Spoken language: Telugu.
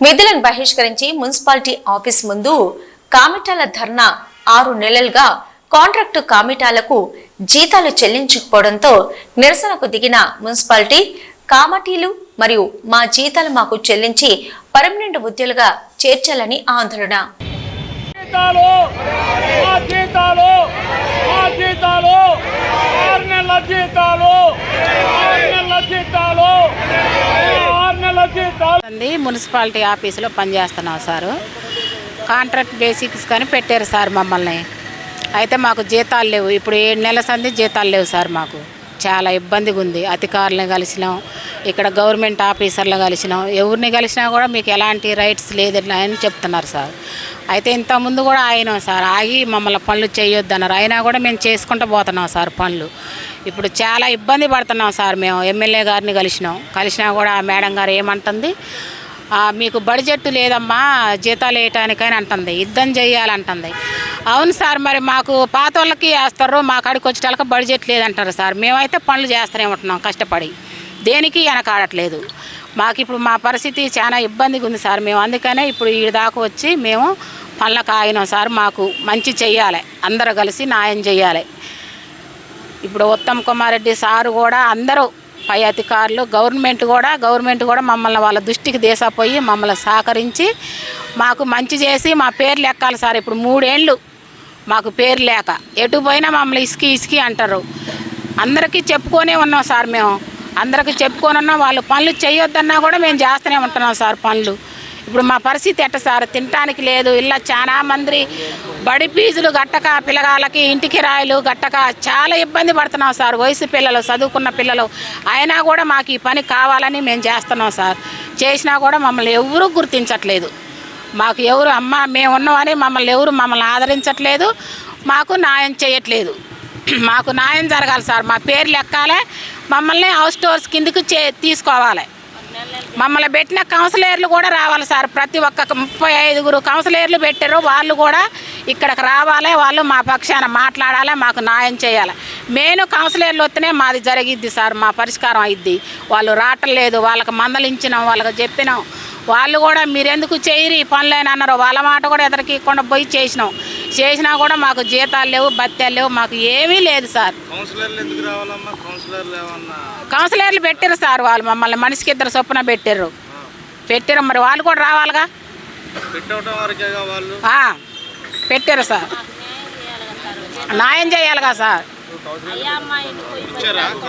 విధులను బహిష్కరించి మున్సిపాలిటీ ఆఫీస్ ముందు కామిటాల ధర్నా ఆరు నెలలుగా కాంట్రాక్టు కామిటాలకు జీతాలు చెల్లించకపోవడంతో నిరసనకు దిగిన మున్సిపాలిటీ కామటీలు మరియు మా జీతాలు మాకు చెల్లించి పర్మనెంట్ ఉద్యోగులుగా చేర్చాలని ఆందోళన. జీతాలు మా జీతాలు మా జీతాలు ఆరు నెలల జీతాలు ఆరు నెలల జీతాలు ఆరు నెలల జీతాలు ఉంది మున్సిపాలిటీ ఆఫీసులో పనిచేస్తున్నాం సారు. కాంట్రాక్ట్ బేసిక్స్ కానీ పెట్టారు సార్ మమ్మల్ని. అయితే మాకు జీతాలు లేవు. ఇప్పుడు ఏడు నెలల సంది జీతాలు లేవు సార్ మాకు. చాలా ఇబ్బందిగా ఉంది. అధికారులను కలిసినాం ఇక్కడ గవర్నమెంట్ ఆఫీసర్లు కలిసినాం. ఎవరిని కలిసినా కూడా మీకు ఎలాంటి రైట్స్ లేదని అని చెప్తున్నారు సార్. అయితే ఇంతకుముందు కూడా ఆయన సార్. ఆగి మమ్మల్ని పనులు చేయొద్దన్నారు. అయినా కూడా మేము చేసుకుంటూ పోతున్నాం సార్ పనులు. ఇప్పుడు చాలా ఇబ్బంది పడుతున్నాం సార్ మేము ఎమ్మెల్యే గారిని కలిసినాం. కలిసినా కూడా ఆ మేడం గారు ఏమంటుంది? మీకు బడ్జెట్ లేదమ్మా జీతాలు వేయటానికని అంటుంది. యుద్ధం చేయాలంటుంది. అవును సార్ మరి మాకు పాత వాళ్ళకి వేస్తారు మా కాడికి వచ్చేటాలకు బడ్జెట్ లేదంటారు సార్. మేమైతే పనులు చేస్తూనే ఉంటున్నాం కష్టపడి. దేనికి వెనకాడట్లేదు. మాకు ఇప్పుడు మా పరిస్థితి చాలా ఇబ్బందిగా ఉంది సార్. మేము అందుకనే ఇప్పుడు ఈ దాకా వచ్చి మేము పనులకు ఆగినాం సార్. మాకు మంచి చెయ్యాలి. అందరూ కలిసి న్యాయం చేయాలి ఇప్పుడు ఉత్తమ్ కుమార్ రెడ్డి సారు కూడా అందరూ పై అధికారులు గవర్నమెంట్ కూడా గవర్నమెంట్ కూడా మమ్మల్ని వాళ్ళ దృష్టికి దేశపోయి మమ్మల్ని సహకరించి మాకు మంచి చేసి మా పేర్లు ఎక్కాలి సార్. ఇప్పుడు మూడేళ్ళు మాకు పేరు లేక ఎటు పోయినా మమ్మల్ని ఇసుకి ఇసుకి అంటారు. అందరికీ చెప్పుకొనే ఉన్నాం సార్ మేము. అందరికీ చెప్పుకొని ఉన్నాం. వాళ్ళు పనులు చేయొద్దన్నా కూడా మేము చేస్తూనే ఉంటున్నాం సార్ పనులు. ఇప్పుడు మా పరిస్థితి ఎట్ట సార్? తినటానికి లేదు. ఇలా చాలా మంది బడి ఫీజులు గట్టక పిల్లగాళ్ళకి ఇంటికి రాయలు గట్టక చాలా ఇబ్బంది పడుతున్నాం సార్. వయసు పిల్లలు చదువుకున్న పిల్లలు. అయినా కూడా మాకు ఈ పని కావాలని మేము చేస్తున్నాం సార్. చేసినా కూడా మమ్మల్ని ఎవరూ గుర్తించట్లేదు. మాకు ఎవరు అమ్మ మేము ఉన్నామని మమ్మల్ని ఎవరు మమ్మల్ని ఆదరించట్లేదు. మాకు న్యాయం చేయట్లేదు. మాకు న్యాయం జరగాలి సార్. మా పేర్లు ఎక్కాలి. మమ్మల్ని హౌస్ స్టోర్స్ కిందకి చే తీసుకోవాలి. మమ్మల్ని పెట్టిన కౌన్సిలర్లు కూడా రావాలి సార్. ప్రతి ఒక్క ముప్పై ఐదుగురు కౌన్సిలర్లు పెట్టారు. వాళ్ళు కూడా ఇక్కడికి రావాలి. వాళ్ళు మా పక్షాన మాట్లాడాలి. మాకు న్యాయం చేయాలి. మెయిన్ కౌన్సిలర్లు వస్తేనే మాది జరిగిద్ది సార్. మా పరిష్కారం అయిద్ది. వాళ్ళు రావట్లేదు వాళ్ళకి మందలించినాం. వాళ్ళకి చెప్పినాం. వాళ్ళు కూడా మీరెందుకు చేయరు ఈ పనులేని అన్నారు? వాళ్ళ మాట కూడా ఎదరికి ఇవ్వకుండా పోయి చేసినాం. చేసినా కూడా మాకు జీతాలు లేవు బత్యాలు లేవు మాకు ఏమీ లేదు సార్. కౌన్సిలర్లు ఎందుకు రావాలమ్మా? కౌన్సిలర్లు ఏమన్నా కౌన్సిలర్లు పెట్టారు సార్ వాళ్ళు మమ్మల్ని మనిషికి ఇద్దరు చొప్పున పెట్టారు పెట్టారు మరి వాళ్ళు కూడా రావాలిగా? పెట్టారు సార్. న్యాయం చేయాలిగా సార్.